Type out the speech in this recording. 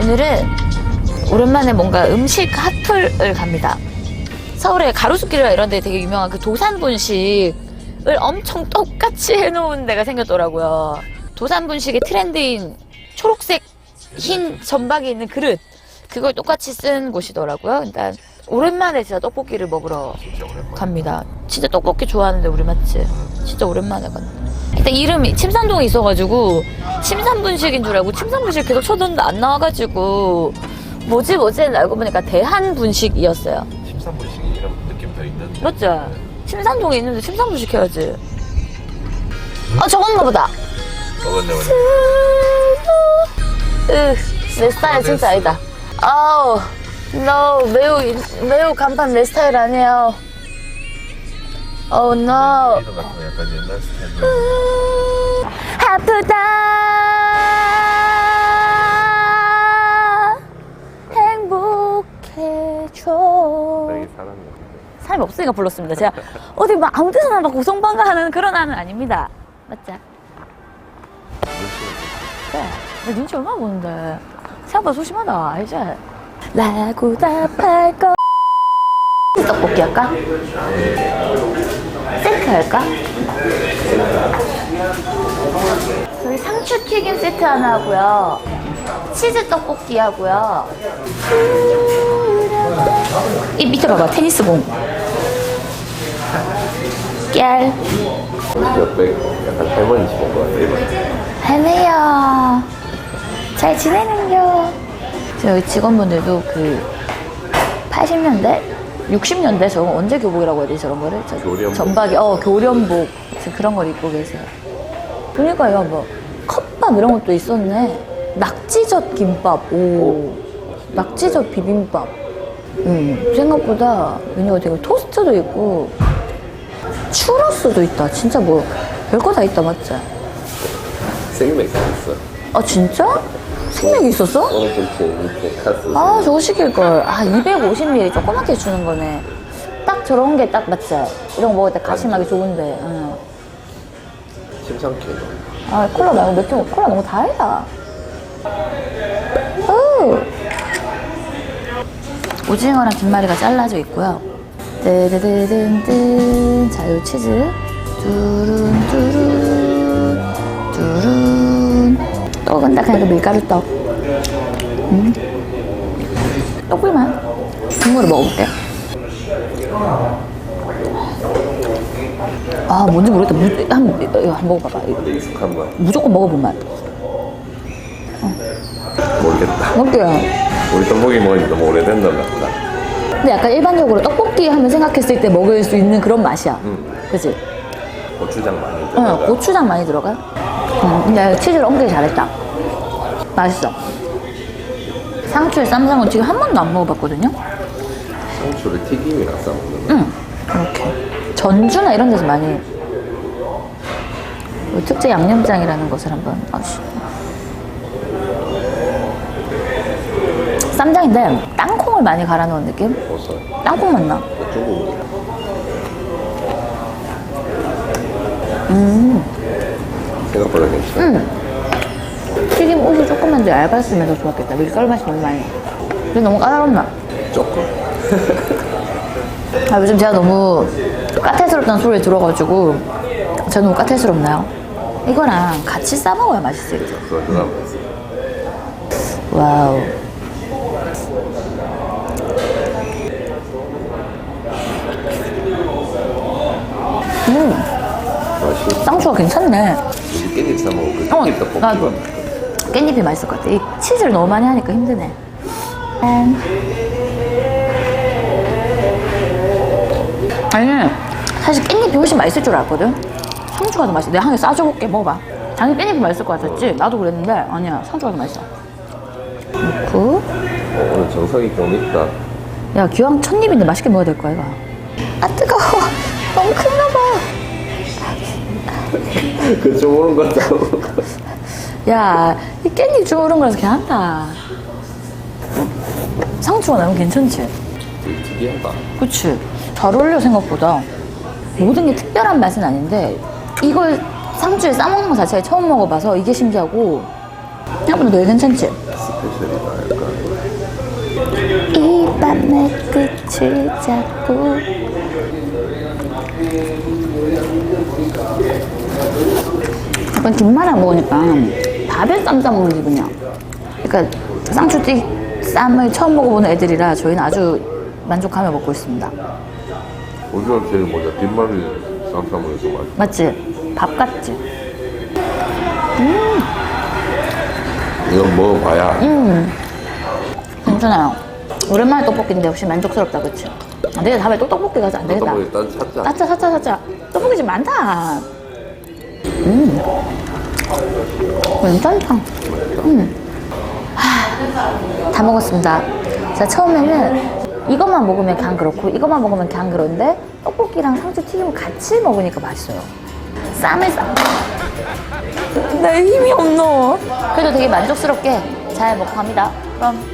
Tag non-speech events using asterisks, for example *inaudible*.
오늘은 오랜만에 뭔가 음식 핫플을 갑니다. 서울에 가로수길이나 이런 데 되게 유명한 그 도산 분식을 엄청 똑같이 해놓은 데가 생겼더라고요. 도산 분식의 트렌드인 초록색 흰 전박이 있는 그릇 그걸 똑같이 쓴 곳이더라고요. 그러니까 오랜만에 진짜 떡볶이를 먹으러. 갑니다. 진짜 떡볶이 좋아하는데 우리 맞지? 진짜 오랜만에 갔네. 일단 이름이 침산동에 있어가지고 침산분식인 줄 알고 침산분식 계속 쳐뒀는데 안 나와가지고 뭐지 뭐지 했는데 알고 보니까 대한분식이었어요. 심산분식이 이런 느낌 더 있는. 맞죠? 침산동에 있는데 침산분식 해야지. 아 저건가 보다. 먹었네 오늘. 으, 내 스타일 진짜 아니다. 아우, no, 매우, 매우 간판 내 스타일 아니에요. Oh no. 이런 같은 거 약간 옛날 스타일. 아프다 행복해져 되게 없으니까 불렀습니다 제가 어디 막 아무 데서나 막 고성방가하는 그런 아는 아닙니다 맞죠? 그래 내 눈치 얼마나 보는데 생각보다 소심하다 알지? 라고 답할 거 떡볶이 할까? 세트 할까? 저희 상추 튀김 세트 하나 하고요. 치즈 떡볶이 하고요. 이 밑에 봐봐 테니스 공. 깨알. 옆에 약간 할머니 집온 것 같아. 할매요. 잘 지내는겨. 지금 여기 직원분들도 그 80년대? 60년대 저거 언제 교복이라고 해야 되지 저런 거를? 저 교련복. 전박이 어 교련복 지금 그런 걸 입고 계세요. 그러니까요 뭐 컵밥 이런 것도 있었네. 낙지젓 김밥 오 낙지젓 비빔밥. 음 생각보다 메뉴가 되게 토스트도 있고 추러스도 있다. 진짜 뭐 별거 다 있다 맞지? 생맥 있어. 아 진짜? 생맥이 있었어? 오늘 김치 밑에 카스. 아 저거 시킬걸 아 250ml 조그맣게 주는 거네 딱 저런 게 딱 맞지? 이런 거 먹을 때 가심하기 좋은데 응. 심상케. 아 콜라 말고 맥주 콜라 너무 달다 오. 오징어랑 김말이가 잘라져 있고요 뜨드드든든 자유 치즈 두룬 두룬 딱 그냥 그 밀가루 떡 음. 떡불만 국물을 먹어볼게 아 뭔지 모르겠다 무, 한, 이거 한번 먹어봐봐 이거. 근데 익숙한 맛. 무조건 먹어본 맛 모르겠다. 어때요? 우리 떡볶이 먹은 지 너무 오래된 것 같다. 근데 약간 일반적으로 떡볶이 하면 생각했을 때 먹을 수 있는 그런 맛이야 음. 그치? 고추장 많이 응, 들어가. 고추장 많이 들어가. 응, 근데 치즈를 옮기기 잘했다. 맛있어. 상추에 쌈장은 지금 한 번도 안 먹어봤거든요? 상추를 튀김이랑 싸 먹는 거. 응, 이렇게. 전주나 이런 데서 많이. 이 특제 양념장이라는 것을 한번. 아씨. 쌈장인데 땅콩을 많이 갈아 넣은 느낌? 버섯. 땅콩 맛 나. 중국. 음. 생각보다 괜찮아. 튀김 옷이 조금만 더 얇았으면 더 좋았겠다. 밀가루 맛이 너무 많이. 근데 너무 까다롭나? 조금. 아, 요즘 제가 너무 까탈스럽다는 소리를 들어가지고 제가 너무 까탈스럽나요? 이거랑 같이 싸먹어야 맛있어요. 와우. 음, 맛이. 쌍추가 괜찮네. 우리 깻잎 싸먹고 그 어, 깻잎 떡볶이. 나도. 깻잎이 맛있을 것 같아. 이 치즈를 너무 많이 하니까 힘드네. 음. 아니, 사실 깻잎이 훨씬 맛있을 줄 알았거든? 상추가 더 맛있어. 내가 한 개 싸줘볼게. 먹어봐. 당연히 깻잎이 맛있을 것 같았지? 나도 그랬는데, 아니야. 상추가 더 맛있어. 넣고. 어, 오늘 정석이 좀 있다. 야, 기왕 첫 입인데 맛있게 먹어야 될 거야, 이거. 아, 뜨거워. *laughs* 너무 큰가 봐. 그좀 오는 것 같다고. 야, 이 깻잎 주무른 거라서 괜찮다. 상추가 나면 괜찮지? 되게 특이하다. 그치? 잘 어울려, 생각보다. 모든 게 특별한 맛은 아닌데, 이걸 상추에 싸먹는 거 자체가 처음 먹어봐서 이게 신기하고, 생각보다 되게 괜찮지? 패션이다 약간 이 밤의 끝을 잡고 약간 김말랑 먹으니까 밥에 쌈 싸 먹는 기분이야 그러니까 쌍추띠 쌈을 처음 먹어보는 애들이라 저희는 아주 만족하며 먹고 있습니다. 오징어 제일 먼저 뒷말이 쌈싸먹어서 맛있어. 맞지? 밥 같지? 이건 먹어봐야. 괜찮아요. 오랜만에 떡볶이인데 역시 만족스럽다 그치? 안 되겠다 다음에 또 떡볶이 가자. 안 되겠다. 떡볶이 딴 찾자. 사짜 사짜 사짜 떡볶이 집 많다. 음 괜찮다 음. 하, 다 먹었습니다 자 처음에는 이것만 먹으면 그냥 그렇고 이것만 먹으면 그냥 그런데 떡볶이랑 상추 튀김을 같이 먹으니까 맛있어요 쌈을 싸. 내 힘이 없노. 그래도 되게 만족스럽게 잘 먹고 갑니다. 그럼.